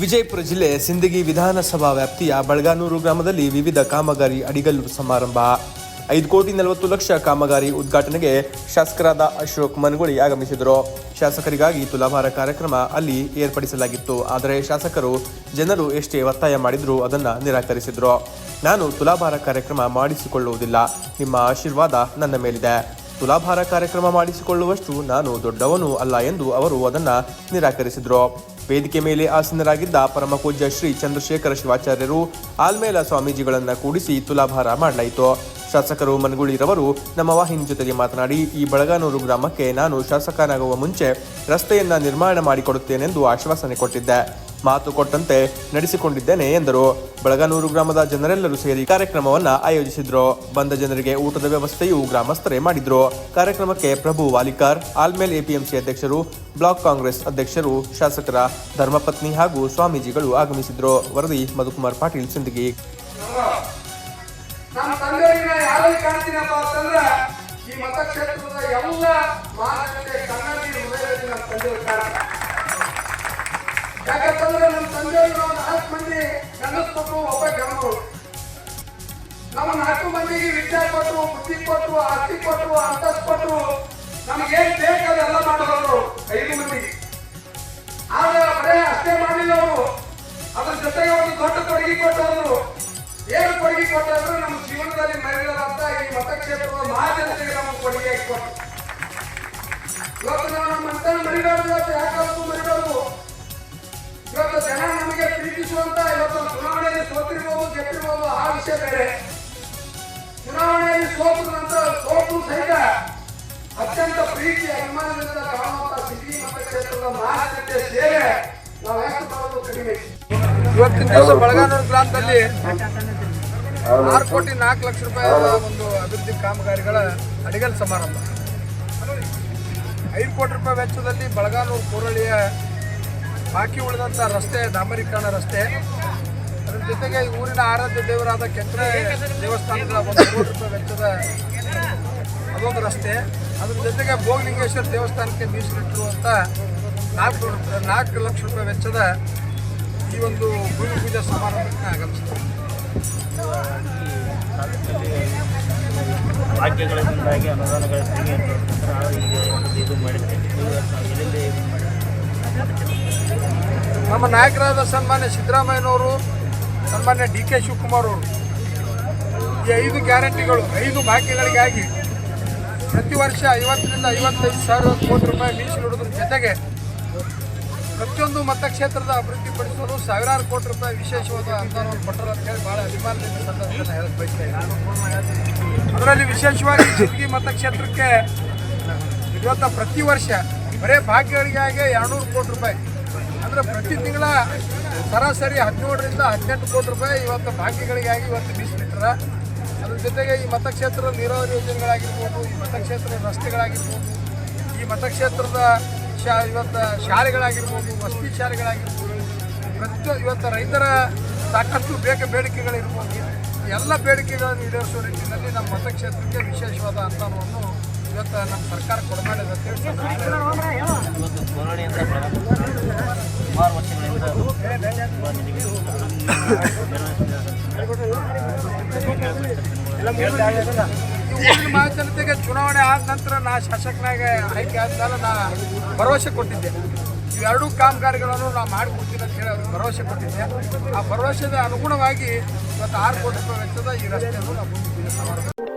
ವಿಜಯಪುರ ಜಿಲ್ಲೆ ಸಿಂದಗಿ ವಿಧಾನಸಭಾ ವ್ಯಾಪ್ತಿಯ ಬಳಗಾನೂರು ಗ್ರಾಮದಲ್ಲಿ ವಿವಿಧ ಕಾಮಗಾರಿ ಅಡಿಗಲ್ಲು ಸಮಾರಂಭ. ಐದು ಕೋಟಿ ನಲವತ್ತು ಲಕ್ಷ ಕಾಮಗಾರಿ ಉದ್ಘಾಟನೆಗೆ ಶಾಸಕರಾದ ಅಶೋಕ್ ಮನಗುಳಿ ಆಗಮಿಸಿದರು. ಶಾಸಕರಿಗಾಗಿ ತುಲಾಭಾರ ಕಾರ್ಯಕ್ರಮ ಅಲ್ಲಿ ಏರ್ಪಡಿಸಲಾಗಿತ್ತು. ಆದರೆ ಶಾಸಕರು ಜನರು ಎಷ್ಟೇ ಒತ್ತಾಯ ಮಾಡಿದರೂ ಅದನ್ನು ನಿರಾಕರಿಸಿದರು. ನಾನು ತುಲಾಭಾರ ಕಾರ್ಯಕ್ರಮ ಮಾಡಿಸಿಕೊಳ್ಳುವುದಿಲ್ಲ. ನಿಮ್ಮ ಆಶೀರ್ವಾದ ನನ್ನ ಮೇಲಿದೆ. ತುಲಾಭಾರ ಕಾರ್ಯಕ್ರಮ ಮಾಡಿಸಿಕೊಳ್ಳುವಷ್ಟು ನಾನು ದೊಡ್ಡವನು ಅಲ್ಲ ಎಂದು ಅವರು ಅದನ್ನು ನಿರಾಕರಿಸಿದರು. ವೇದಿಕೆ ಮೇಲೆ ಆಸೀನರಾಗಿದ್ದ ಪರಮಪೂಜ್ಯ ಶ್ರೀ ಚಂದ್ರಶೇಖರ ಶಿವಾಚಾರ್ಯರು ಆಲ್ಮೇಲ ಸ್ವಾಮೀಜಿಗಳನ್ನು ಕೂಡಿಸಿ ತುಲಾಭಾರ ಮಾಡಲಾಯಿತು. ಶಾಸಕರು ಮನಗುಳಿರವರು ನಮ್ಮ ವಾಹಿನಿ ಜೊತೆಗೆ ಮಾತನಾಡಿ, ಈ ಬಳಗಾನೂರು ಗ್ರಾಮಕ್ಕೆ ನಾನು ಶಾಸಕನಾಗುವ ಮುಂಚೆ ರಸ್ತೆಯನ್ನು ನಿರ್ಮಾಣ ಮಾಡಿಕೊಡುತ್ತೇನೆಂದು ಆಶ್ವಾಸನೆ ಕೊಟ್ಟಿದ್ದೆ. ಮಾತು ಕೊಟ್ಟಂತೆ ನಡೆಸಿಕೊಂಡಿದ್ದೇನೆ ಎಂದರು. ಬೆಳಗಾನೂರು ಗ್ರಾಮದ ಜನರೆಲ್ಲರೂ ಸೇರಿ ಕಾರ್ಯಕ್ರಮವನ್ನು ಆಯೋಜಿಸಿದ್ರು. ಬಂದ ಜನರಿಗೆ ಊಟದ ವ್ಯವಸ್ಥೆಯೂ ಗ್ರಾಮಸ್ಥರೇ ಮಾಡಿದ್ರು. ಕಾರ್ಯಕ್ರಮಕ್ಕೆ ಪ್ರಭು ವಾಲಿಕಾರ್, ಆಲ್ಮೇಲ್ ಎಪಿಎಂಸಿ ಅಧ್ಯಕ್ಷರು, ಬ್ಲಾಕ್ ಕಾಂಗ್ರೆಸ್ ಅಧ್ಯಕ್ಷರು, ಶಾಸಕರ ಧರ್ಮಪತ್ನಿ ಹಾಗೂ ಸ್ವಾಮೀಜಿಗಳು ಆಗಮಿಸಿದ್ರು. ವರದಿ ಮಧುಕುಮಾರ್ ಪಾಟೀಲ್ ಸಿಂದಗಿ. ಮತಕ್ಷೇತ್ರದ ಎಲ್ಲ ಮಾನವತೆ ಕನ್ನಡಿ ಹೃದಯದಲ್ಲಿ ನಮ್ಮ ನಾವು ನಾಲ್ಕು ಮಂದಿ ಗಂಡಸ್ ಕೊಟ್ಟರು ಒಬ್ಬ ಗಂಡು ನಮ್ಮ ನಾಲ್ಕು ಮಂದಿಗೆ ವಿದ್ಯೆ ಕೊಟ್ಟರು ಬುದ್ಧಿ ಕೊಟ್ಟರು ಆಸ್ತಿ ಕೊಟ್ಟರು ಅಂತಸ್ ಕೊಟ್ಟರು ನಮಗೇನ್ ಬೇಕು ಅದೆಲ್ಲ ಮಾಡೋರು ಐದು ಮಂದಿಗೆ ಆದ್ರೆ ಬರೇ ಅಷ್ಟೇ ಮಾಡಿಲ್ಲ ಅವರು. ಅದ್ರ ಜೊತೆಗೆ ಒಂದು ದೊಡ್ಡ ಕೊಡುಗೆ ಕೊಟ್ಟವರು. ಏನು ಕೊಡುಗೆ ಕೊಟ್ಟರು? ನಮ್ಮ ಜೀವನದಲ್ಲಿ ಮರೆಯಲಾರಂತ ಈ ಮತಕ್ಷೇತ್ರದ ಮಹಾಜನತೆಗೆ ನಮ್ಮ ಕೊಡುಗೆ ಕೊಟ್ಟರು ಇವತ್ತು ನಾವು ನಮ್ಮ ಮರಿಬಾರ್ದು ಇವತ್ತು ಮರಿಬಾರ್ದು? ಗೆದ್ದಿರ್ಬೋದು ಬೇರೆ. ಚುನಾವಣೆಯಲ್ಲಿ ಸೋತ ನಂತರ ಸೋತು ಸಹಿತ ಅತ್ಯಂತ ಪ್ರೀತಿ ಅಭಿಮಾನದಿಂದ ಕಾಣುವಂತ ಸಿಟಿ ಮತಕ್ಷೇತ್ರದ ಮಾರುಕಟ್ಟೆ ಸೇವೆ ನಾವು ಯಾಕೆ ಮಾಡೋದು ಕಡಿಮೆ. ಇವತ್ತಿನ ದಿವಸ ಬಳಗಾನೂರು ಗ್ರಾಮದಲ್ಲಿ ಆರು ಕೋಟಿ ನಾಲ್ಕು ಲಕ್ಷ ರೂಪಾಯಿ ಒಂದು ಅಭಿವೃದ್ಧಿ ಕಾಮಗಾರಿಗಳ ಅಡಿಗಲ್ ಸಮಾರಂಭ. ಐದು ಕೋಟಿ ರೂಪಾಯಿ ವೆಚ್ಚದಲ್ಲಿ ಬಳಗಾನೂರು ಕೋರಳಿಯ ಬಾಕಿ ಉಳಿದಂಥ ರಸ್ತೆ ಡಾಂಬರೀಕರಣ ರಸ್ತೆ ಅದರ ಜೊತೆಗೆ ಈ ಊರಿನ ಆರಾಧ್ಯ ದೇವರಾದ ಕೆತ್ತನೆ ದೇವಸ್ಥಾನದ ಒಂದು ಕೋಟಿ ರೂಪಾಯಿ ವೆಚ್ಚದ ಅದೊಂದು ರಸ್ತೆ. ಅದ್ರ ಜೊತೆಗೆ ಭೋಗಲಿಂಗೇಶ್ವರ ದೇವಸ್ಥಾನಕ್ಕೆ ಮೀಸಲಿಟ್ಟಿರುವಂಥ ನಾಲ್ಕು ನಾಲ್ಕು ಲಕ್ಷ ರೂಪಾಯಿ ವೆಚ್ಚದ ಈ ಒಂದು ಭೂಮಿ ಪೂಜಾ ಸಮಾರಂಭಕ್ಕೆ ಆಗಮಿಸ್ತಾರೆ. ಭಾಗ್ಯಗಳಿಂದಾಗಿ ಅನುದಾನಗಳ ಇದು ನಮ್ಮ ನಾಯಕರಾದ ಸನ್ಮಾನ್ಯ ಸಿದ್ದರಾಮಯ್ಯನವರು ಸನ್ಮಾನ್ಯ ಡಿ ಕೆ ಶಿವಕುಮಾರ್ ಅವರು ಈ ಐದು ಗ್ಯಾರಂಟಿಗಳು, ಐದು ಭಾಗ್ಯಗಳಿಗಾಗಿ ಪ್ರತಿ ವರ್ಷ ಐವತ್ತರಿಂದ ಐವತ್ತೈದು ಸಾವಿರ ಕೋಟಿ ರೂಪಾಯಿ ಮೀಸಲಿಡುವುದ್ರ ಜೊತೆಗೆ ಪ್ರತಿಯೊಂದು ಮತಕ್ಷೇತ್ರದ ಅಭಿವೃದ್ಧಿಪಡಿಸಲು ಸಾವಿರಾರು ಕೋಟಿ ರೂಪಾಯಿ ವಿಶೇಷವಾದ ಅನುದಾನವನ್ನು ಕೊಟ್ಟರು ಅಂತ ಹೇಳಿ ಭಾಳ ಅಭಿಮಾನದಿಂದ ಸಂದರ್ಭದಲ್ಲಿ ಹೇಳಕ್ಕೆ ಬಯಸ್ತೇನೆ ಅದರಲ್ಲಿ ವಿಶೇಷವಾಗಿ ಸಿದ್ಗಿ ಮತಕ್ಷೇತ್ರಕ್ಕೆ ಇವತ್ತ ಪ್ರತಿ ವರ್ಷ ಬರೇ ಭಾಗ್ಯಗಳಿಗಾಗಿ ಎರಡುನೂರು ಕೋಟಿ ರೂಪಾಯಿ ಅಂದರೆ ಪ್ರತಿ ತಿಂಗಳ ಸರಾಸರಿ ಹದಿನೇಳರಿಂದ ಹದಿನೆಂಟು ಕೋಟಿ ರೂಪಾಯಿ ಇವತ್ತು ಬಾಕಿಗಳಿಗಾಗಿ ಇವತ್ತು ಮೀಸಲಿಟ್ಟರ ಅದ್ರ ಜೊತೆಗೆ ಈ ಮತಕ್ಷೇತ್ರದ ನೀರಾವರಿ ಯೋಜನೆಗಳಾಗಿರ್ಬೋದು ಈ ಮತಕ್ಷೇತ್ರದ ರಸ್ತೆಗಳಾಗಿರ್ಬೋದು ಈ ಮತಕ್ಷೇತ್ರದ ಶಾ ಇವತ್ತು ಶಾಲೆಗಳಾಗಿರ್ಬೋದು ವಸತಿ ಶಾಲೆಗಳಾಗಿರ್ಬೋದು ಪ್ರತಿ ಇವತ್ತು ರೈತರ ಸಾಕಷ್ಟು ಬೇಕ ಬೇಡಿಕೆಗಳಿರ್ಬೋದು ಎಲ್ಲ ಬೇಡಿಕೆಗಳನ್ನು ಈಡೇರಿಸುವ ನಿಟ್ಟಿನಲ್ಲಿ ನಮ್ಮ ಮತಕ್ಷೇತ್ರಕ್ಕೆ ವಿಶೇಷವಾದ ಅನುದಾನವನ್ನು ಇವತ್ತು ನಮ್ಮ ಸರ್ಕಾರ ಕೊಡಬೇಡ ಅಂತ ಹೇಳಿ ಸುಮಾರು ವರ್ಷಗಳಿಂದ ಮಹಾಜನತೆಗೆ ಚುನಾವಣೆ ಆದ ನಂತರ ನಾ ಶಾಸಕನಾಗ ಆಯ್ಕೆ ಆದ್ಮೇಲೆ ನಾ ಭರವಸೆ ಕೊಟ್ಟಿದ್ದೆ. ಇವೆರಡೂ ಕಾಮಗಾರಿಗಳನ್ನು ನಾ ಮಾಡಿಕೊಡ್ತೀನಿ ಅಂತ ಹೇಳಿ ಭರವಸೆ ಕೊಟ್ಟಿದ್ದೆ. ಆ ಭರವಸೆದ ಅನುಗುಣವಾಗಿ ಇವತ್ತು ಆರು ಕೋಟಿ ರೂಪಾಯಿ ವೆಚ್ಚದ ಈ ರಸ್ತೆಯನ್ನು ನಾವು